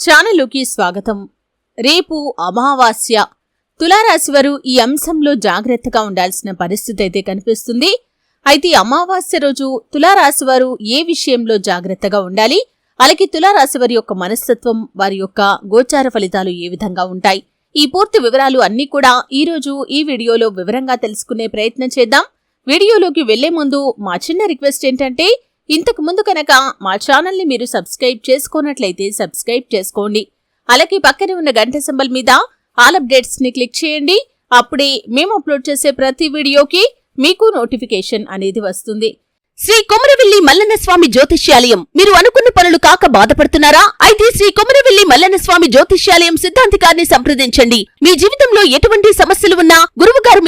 ఛానలుకి స్వాగతం. రేపు అమావాస్య. తులారాశి వారు ఈ అంశంలో జాగ్రత్తగా ఉండాల్సిన పరిస్థితి అయితే కనిపిస్తుంది. అయితే అమావాస్య రోజు తులారాశి వారు ఏ విషయంలో జాగ్రత్తగా ఉండాలి? అలాగే తులారాశి వారి యొక్క మనస్తత్వం వారి యొక్క గోచార ఫలితాలు ఏ విధంగా ఉంటాయి? ఈ పూర్తి వివరాలు అన్నీ కూడా ఈరోజు ఈ వీడియోలో వివరంగా తెలుసుకునే ప్రయత్నం చేద్దాం. వీడియోలోకి వెళ్ళే ముందు మా చిన్న రిక్వెస్ట్ ఏంటంటే ఇంతకు ముందు కనుక మా ఛానల్ని మీరు సబ్స్క్రైబ్ చేసుకున్నట్లయితే సబ్స్క్రైబ్ చేసుకోండి. అలాగే పక్కనే ఉన్న గంట సింబల్ మీద ఆల్ అప్డేట్స్ని క్లిక్ చేయండి. అప్పుడే మేము అప్లోడ్ చేసే ప్రతి వీడియోకి మీకు నోటిఫికేషన్ అనేది వస్తుంది. శ్రీ కొమరవెల్లి మల్లన్న స్వామి జ్యోతిష్యాలయం మీరు అనుకున్న పనులు కాక బాధపడుతున్నారా? అయితే శ్రీ కొమరవెల్లి మల్లన్న స్వామి జ్యోతిష్యాలయం సిద్ధాంతికారిని సంప్రదించండి. మీ జీవితంలో ఎటువంటి సమస్యలు ఉన్నా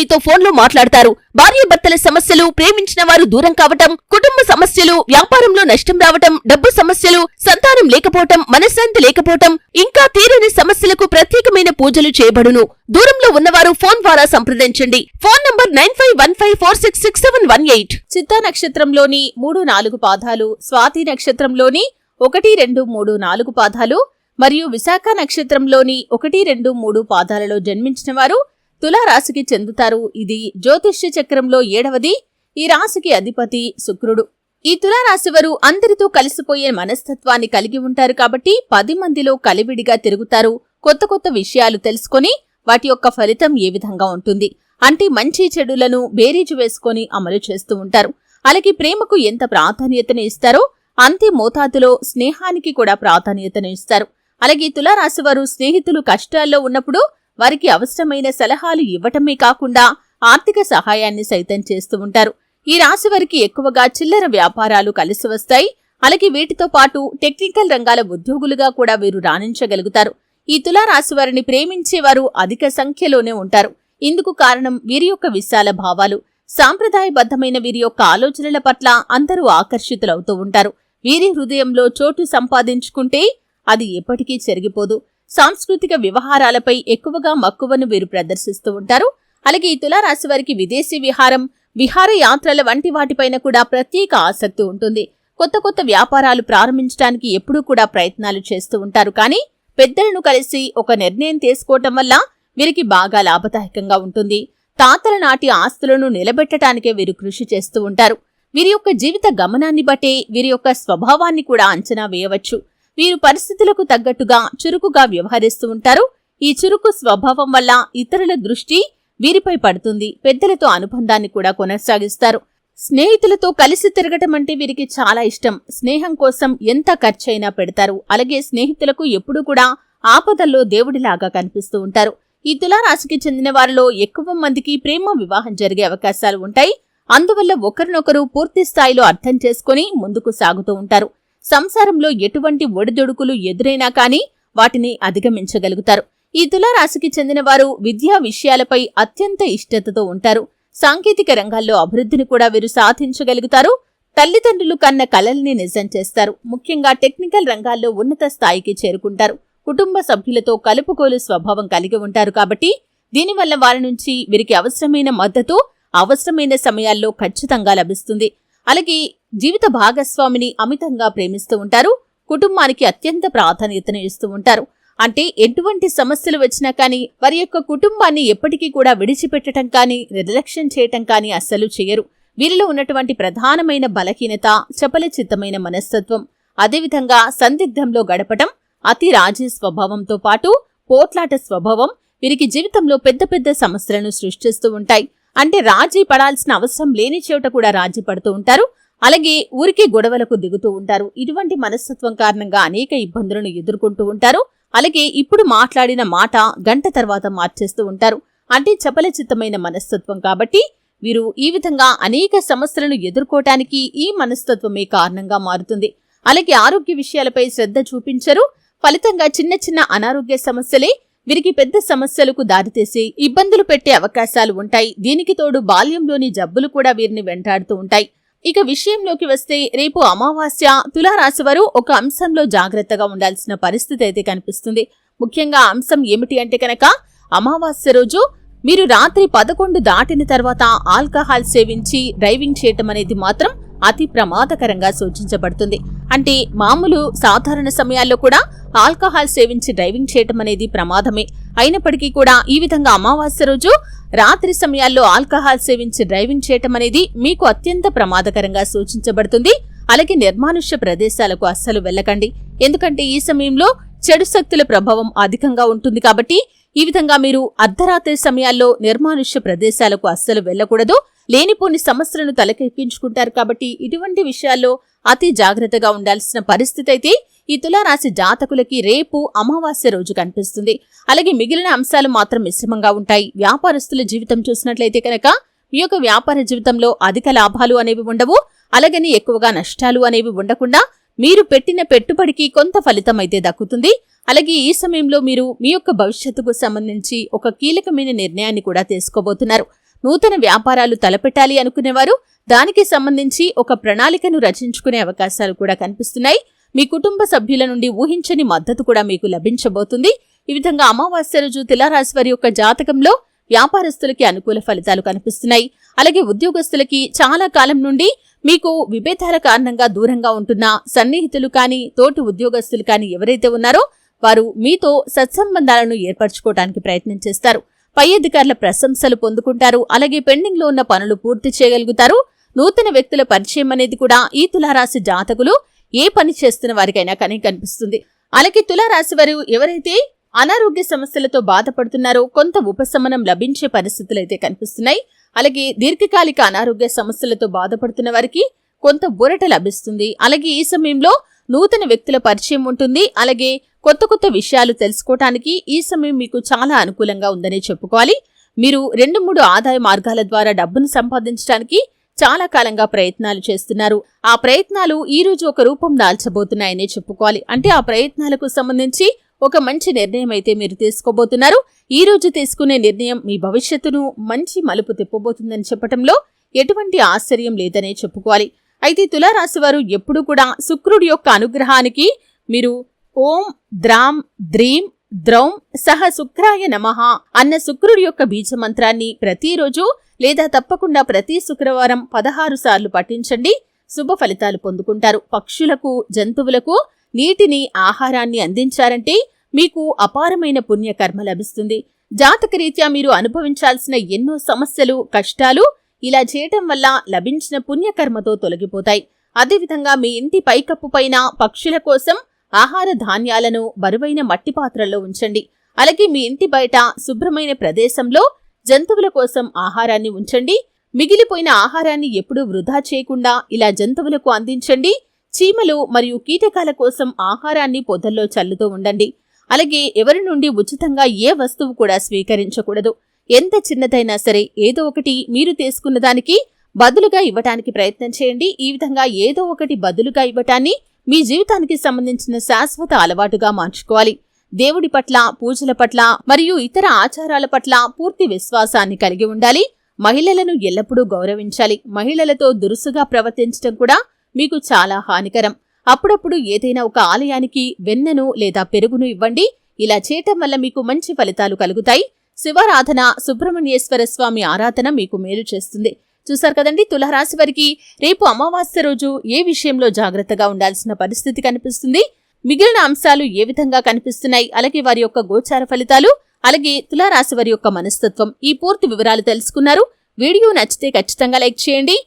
మీతో ఫోన్లో మాట్లాడతారు. భార్యాభర్తల సమస్యలు ప్రేమించిన వారు దూరం కావటం కుటుంబ సమస్యలు వ్యాపారంలో నష్టం రావటం డబ్బు సమస్యలు సంతానం లేకపోవటం మనశ్శాంతి లేకపోవటం ఇంకా తీరని సమస్యలకు ప్రత్యేకమైన పూజలు చేయబడును. దూరంలో ఉన్నవారు ఫోన్ ద్వారా సంప్రదించండి. Phone number nine five one five four six six seven one eight. చిత్తా నక్షత్రంలోని మూడు నాలుగు పాదాలు స్వాతి నక్షత్రంలోని ఒకటి రెండు మూడు నాలుగు పాదాలు మరియు విశాఖ నక్షత్రంలోని ఒకటి రెండు మూడు పాదాలలో జన్మించిన వారు తులారాశికి చెందుతారు. ఇది జ్యోతిష్య చక్రంలో ఏడవది. ఈ రాశికి అధిపతి శుక్రుడు. ఈ తులారాశి వారు అందరితో కలిసిపోయే మనస్తత్వాన్ని కలిగి ఉంటారు కాబట్టి పది మందిలో కలివిడిగా తిరుగుతారు. కొత్త కొత్త విషయాలు తెలుసుకొని వాటి యొక్క ఫలితం ఏ విధంగా ఉంటుంది. అంటే మంచి చెడులను బేరీజు వేసుకొని అమలు చేస్తూ ఉంటారు. అలాగే ప్రేమకు ఎంత ప్రాధాన్యతను ఇస్తారో అంతే మోతాదులో స్నేహానికి కూడా ప్రాధాన్యతను ఇస్తారు. అలాగే తులారాశి వారు స్నేహితులు కష్టాల్లో ఉన్నప్పుడు వారికి అవసరమైన సలహాలు ఇవ్వటమే కాకుండా ఆర్థిక సహాయాన్ని సైతం చేస్తూ ఉంటారు. ఈ రాశి వారికి ఎక్కువగా చిల్లర వ్యాపారాలు కలిసి వస్తాయి. అలాగే వీటితో పాటు టెక్నికల్ రంగాల ఉద్యోగులుగా కూడా వీరు రాణించగలుగుతారు. ఈ తులారాశి వారిని ప్రేమించేవారు అధిక సంఖ్యలోనే ఉంటారు. ఇందుకు కారణం వీరి యొక్క విశాల భావాలు. సాంప్రదాయబద్ధమైన వీరి యొక్క ఆలోచనల పట్ల అందరూ ఆకర్షితులవుతూ ఉంటారు. వీరి హృదయంలో చోటు సంపాదించుకుంటే అది ఎప్పటికీ చెరిగిపోదు. సాంస్కృతిక వ్యవహారాలపై ఎక్కువగా మక్కువను వీరు ప్రదర్శిస్తూ ఉంటారు. అలాగే ఈ తులారాశి వారికి విదేశీ విహారం విహారయాత్రల వంటి వాటిపైన కూడా ప్రత్యేక ఆసక్తి ఉంటుంది. కొత్త కొత్త వ్యాపారాలు ప్రారంభించడానికి ఎప్పుడూ కూడా ప్రయత్నాలు చేస్తూ ఉంటారు. కానీ పెద్దలను కలిసి ఒక నిర్ణయం తీసుకోవటం వల్ల వీరికి బాగా లాభదాయకంగా ఉంటుంది. తాతల నాటి ఆస్తులను నిలబెట్టడానికే వీరు కృషి చేస్తూ ఉంటారు. వీరి యొక్క జీవిత గమనాన్ని బట్టే వీరి యొక్క స్వభావాన్ని కూడా అంచనా వేయవచ్చు. వీరు పరిస్థితులకు తగ్గట్టుగా చురుకుగా వ్యవహరిస్తూ ఉంటారు. ఈ చురుకు స్వభావం వల్ల ఇతరుల దృష్టి వీరిపై పడుతుంది. పెద్దలతో అనుబంధాన్ని కూడా కొనసాగిస్తారు. స్నేహితులతో కలిసి తిరగటం అంటే వీరికి చాలా ఇష్టం. స్నేహం కోసం ఎంత ఖర్చైనా పెడతారు. అలాగే స్నేహితులకు ఎప్పుడూ కూడా ఆపదల్లో దేవుడిలాగా కనిపిస్తూ ఉంటారు. ఈ తులారాశికి చెందిన వారిలో ఎక్కువ మందికి ప్రేమ వివాహం జరిగే అవకాశాలు ఉంటాయి. అందువల్ల ఒకరినొకరు పూర్తి స్థాయిలో అర్థం చేసుకుని ముందుకు సాగుతూ ఉంటారు. సంసారంలో ఎటువంటి ఒడిదొడుకులు ఎదురైనా కానీ వాటిని అధిగమించగలుగుతారు. ఈ తులారాశికి చెందిన వారు విద్యా విషయాలపై అత్యంత ఇష్టతతో ఉంటారు. సాంకేతిక రంగాల్లో అభివృద్ధిని కూడా వీరు సాధించగలుగుతారు. తల్లిదండ్రులు కన్న కలల్ని నిజం చేస్తారు. ముఖ్యంగా టెక్నికల్ రంగాల్లో ఉన్నత స్థాయికి చేరుకుంటారు. కుటుంబ సభ్యులతో కలుపుకోలు స్వభావం కలిగి ఉంటారు కాబట్టి దీనివల్ల వారి నుంచి వీరికి అవసరమైన మద్దతు అవసరమైన సమయాల్లో ఖచ్చితంగా లభిస్తుంది. అలాగే జీవిత భాగస్వామిని అమితంగా ప్రేమిస్తూ ఉంటారు కుటుంబానికి అత్యంత ప్రాధాన్యతను ఇస్తూ ఉంటారు. అంటే ఎటువంటి సమస్యలు వచ్చినా కానీ వారి యొక్క కుటుంబాన్ని ఎప్పటికీ కూడా విడిచిపెట్టడం కానీ నిర్లక్ష్యం చేయటం కానీ అస్సలు చేయరు. వీరిలో ఉన్నటువంటి ప్రధానమైన బలహీనత చపలచిత్తమైన మనస్తత్వం అదేవిధంగా సందిగ్ధంలో గడపటం అతి రాజీ స్వభావంతో పాటు పోట్లాట స్వభావం వీరికి జీవితంలో పెద్ద పెద్ద సమస్యలను సృష్టిస్తూ ఉంటాయి. అంటే రాజీ పడాల్సిన అవసరం లేని చోట కూడా రాజీ పడుతూ ఉంటారు. అలాగే ఊరికే గొడవలకు దిగుతూ ఉంటారు. ఇటువంటి మనస్తత్వం కారణంగా అనేక ఇబ్బందులను ఎదుర్కొంటూ ఉంటారు. అలాగే ఇప్పుడు మాట్లాడిన మాట గంట తర్వాత మార్చేస్తూ ఉంటారు. అంటే చపలచిత్తమైన మనస్తత్వం కాబట్టి వీరు ఈ విధంగా అనేక సమస్యలను ఎదుర్కోవటానికి ఈ మనస్తత్వమే కారణంగా మారుతుంది. అలాగే ఆరోగ్య విషయాలపై శ్రద్ధ చూపించరు. ఫలితంగా చిన్న చిన్న అనారోగ్య సమస్యలే వీరికి పెద్ద సమస్యలకు దారితీసి ఇబ్బందులు పెట్టే అవకాశాలు ఉంటాయి. దీనికి తోడు బాల్యంలోని జబ్బులు కూడా వీరిని వెంటాడుతూ ఉంటాయి. ఇక విషయంలోకి వస్తే రేపు అమావాస్య తులారాశి వారు ఒక అంశంలో జాగ్రత్తగా ఉండాల్సిన పరిస్థితి అయితే కనిపిస్తుంది. ముఖ్యంగా అంశం ఏమిటి అంటే కనుక అమావాస్య రోజు మీరు రాత్రి పదకొండు దాటిన తర్వాత ఆల్కహాల్ సేవించి డ్రైవింగ్ చేయటం అనేది మాత్రం అతి ప్రమాదకరంగా సూచించబడుతుంది. అంటే మామూలు సాధారణ సమయాల్లో కూడా ఆల్కహాల్ సేవించి డ్రైవింగ్ చేయటం అనేది ప్రమాదమే. అయినప్పటికీ కూడా ఈ విధంగా అమావాస్య రోజు రాత్రి సమయాల్లో ఆల్కహాల్ సేవించి డ్రైవింగ్ చేయటం అనేది మీకు అత్యంత ప్రమాదకరంగా సూచించబడుతుంది. అలాగే నిర్మానుష్య ప్రదేశాలకు అస్సలు వెళ్ళకండి. ఎందుకంటే ఈ సమయంలో చెడు శక్తుల ప్రభావం అధికంగా ఉంటుంది కాబట్టి ఈ విధంగా మీరు అర్ధరాత్రి సమయాల్లో నిర్మానుష్య ప్రదేశాలకు అస్సలు వెళ్ళకూడదు. లేనిపోని సమస్యలను తలకెక్కించుకుంటారు కాబట్టి ఇటువంటి విషయాల్లో అతి జాగ్రత్తగా ఉండాల్సిన పరిస్థితి అయితే ఈ తులారాశి జాతకులకి రేపు అమావాస్య రోజు కనిపిస్తుంది. అలాగే మిగిలిన అంశాలు మాత్రం మిశ్రమంగా ఉంటాయి. వ్యాపారస్తుల జీవితం చూసినట్లయితే కనుక మీ యొక్క వ్యాపార జీవితంలో అధిక లాభాలు అనేవి ఉండవు. అలాగని ఎక్కువగా నష్టాలు అనేవి ఉండకుండా మీరు పెట్టిన పెట్టుబడికి కొంత ఫలితం అయితే దక్కుతుంది. అలాగే ఈ సమయంలో మీరు మీ యొక్క భవిష్యత్తుకు సంబంధించి ఒక కీలకమైన నిర్ణయాన్ని కూడా తీసుకోబోతున్నారు. నూతన వ్యాపారాలు తలపెట్టాలి అనుకునేవారు దానికి సంబంధించి ఒక ప్రణాళికను రచించుకునే అవకాశాలు కూడా కనిపిస్తున్నాయి. మీ కుటుంబ సభ్యుల నుండి ఊహించని మద్దతు కూడా మీకు లభించబోతుంది. ఈ విధంగా అమావాస్య రోజు తులారాశి వారి యొక్క జాతకంలో వ్యాపారస్తులకి అనుకూల ఫలితాలు కనిపిస్తున్నాయి. అలాగే ఉద్యోగస్తులకి చాలా కాలం నుండి మీకు విభేదాల కారణంగా దూరంగా ఉంటున్న సన్నిహితులు కానీ తోటి ఉద్యోగస్తులు కానీ ఎవరైతే ఉన్నారో వారు మీతో సత్సంబంధాలను ఏర్పరచుకోవడానికి ప్రయత్నం చేస్తారు. పై అధికారుల ప్రశంసలు పొందుకుంటారు. అలాగే పెండింగ్లో ఉన్న పనులు పూర్తి చేయగలుగుతారు. నూతన వ్యక్తుల పరిచయం అనేది కూడా ఈ తులారాశి జాతకులు ఏ పని చేస్తున్న వారికైనా కానీ కనిపిస్తుంది. అలాగే తులారాశి వారు ఎవరైతే అనారోగ్య సమస్యలతో బాధపడుతున్నారో కొంత ఉపశమనం లభించే పరిస్థితులు అయితే కనిపిస్తున్నాయి. అలాగే దీర్ఘకాలిక అనారోగ్య సమస్యలతో బాధపడుతున్న వారికి కొంత బురట లభిస్తుంది. అలాగే ఈ సమయంలో నూతన వ్యక్తుల పరిచయం ఉంటుంది. అలాగే కొత్త కొత్త విషయాలు తెలుసుకోవటానికి ఈ సమయం మీకు చాలా అనుకూలంగా ఉందనే చెప్పుకోవాలి. మీరు రెండు మూడు ఆదాయ మార్గాల ద్వారా డబ్బును సంపాదించడానికి చాలా కాలంగా ప్రయత్నాలు చేస్తున్నారు. ఆ ప్రయత్నాలు ఈ రోజు ఒక రూపం దాల్చబోతున్నాయనే చెప్పుకోవాలి. అంటే ఆ ప్రయత్నాలకు సంబంధించి ఒక మంచి నిర్ణయం అయితే మీరు తీసుకోబోతున్నారు. ఈ రోజు తీసుకునే నిర్ణయం మీ భవిష్యత్తును మంచి మలుపు తిప్పబోతుందని చెప్పటంలో ఎటువంటి ఆశ్చర్యం లేదనే చెప్పుకోవాలి. అయితే తులారాశి వారు ఎప్పుడూ కూడా శుక్రుడి యొక్క అనుగ్రహానికి మీరు ఓం ద్రాం ద్రీం ద్రౌం సహ శుక్రాయ నమః అన్న శుక్రుడి యొక్క బీజ మంత్రాన్ని ప్రతిరోజు లేదా తప్పకుండా ప్రతి శుక్రవారం పదహారు సార్లు పఠించండి. శుభ ఫలితాలు పొందుకుంటారు. పక్షులకు జంతువులకు నీటిని ఆహారాన్ని అందించారంటే మీకు అపారమైన పుణ్యకర్మ లభిస్తుంది. జాతకరీత్యా మీరు అనుభవించాల్సిన ఎన్నో సమస్యలు కష్టాలు ఇలా చేయటం వల్ల లభించిన పుణ్యకర్మతో తొలగిపోతాయి. అదేవిధంగా మీ ఇంటి పైకప్పు పైన పక్షుల కోసం ఆహార ధాన్యాలను బరువైన మట్టి పాత్రల్లో ఉంచండి. అలాగే మీ ఇంటి బయట శుభ్రమైన ప్రదేశంలో జంతువుల కోసం ఆహారాన్ని ఉంచండి. మిగిలిపోయిన ఆహారాన్ని ఎప్పుడూ వృధా చేయకుండా ఇలా జంతువులకు అందించండి. చీమలు మరియు కీటకాల కోసం ఆహారాన్ని పొదల్లో చల్లుతూ ఉండండి. అలాగే ఎవరి నుండి ఉచితంగా ఏ వస్తువు కూడా స్వీకరించకూడదు. ఎంత చిన్నదైనా సరే ఏదో ఒకటి మీరు తీసుకున్న దానికి బదులుగా ఇవ్వటానికి ప్రయత్నం చేయండి. ఈ విధంగా ఏదో ఒకటి బదులుగా ఇవ్వటాన్ని మీ జీవితానికి సంబంధించిన శాశ్వత అలవాటుగా మార్చుకోవాలి. దేవుడి పట్ల పూజల పట్ల మరియు ఇతర ఆచారాల పట్ల పూర్తి విశ్వాసాన్ని కలిగి ఉండాలి. మహిళలను ఎల్లప్పుడూ గౌరవించాలి. మహిళలతో దురుసుగా ప్రవర్తించడం కూడా మీకు చాలా హానికరం. అప్పుడప్పుడు ఏదైనా ఒక ఆలయానికి వెన్నెను లేదా పెరుగును ఇవ్వండి. ఇలా చేయటం వల్ల మీకు మంచి ఫలితాలు కలుగుతాయి. శివారాధన సుబ్రహ్మణ్యేశ్వర స్వామి ఆరాధన మీకు మేలు చేస్తుంది. చూశారు కదండి? తులారాశి వారికి రేపు అమావాస్య రోజు ఏ విషయంలో జాగ్రత్తగా ఉండాల్సిన పరిస్థితి కనిపిస్తుంది? మిగిలిన అంశాలు ఏ విధంగా కనిపిస్తున్నాయి? అలాగే వారి యొక్క గోచార ఫలితాలు అలాగే తులారాశి వారి యొక్క మనస్తత్వం. ఈ పూర్తి వివరాలు తెలుసుకున్నారు. వీడియో నచ్చితే ఖచ్చితంగా లైక్ చేయండి.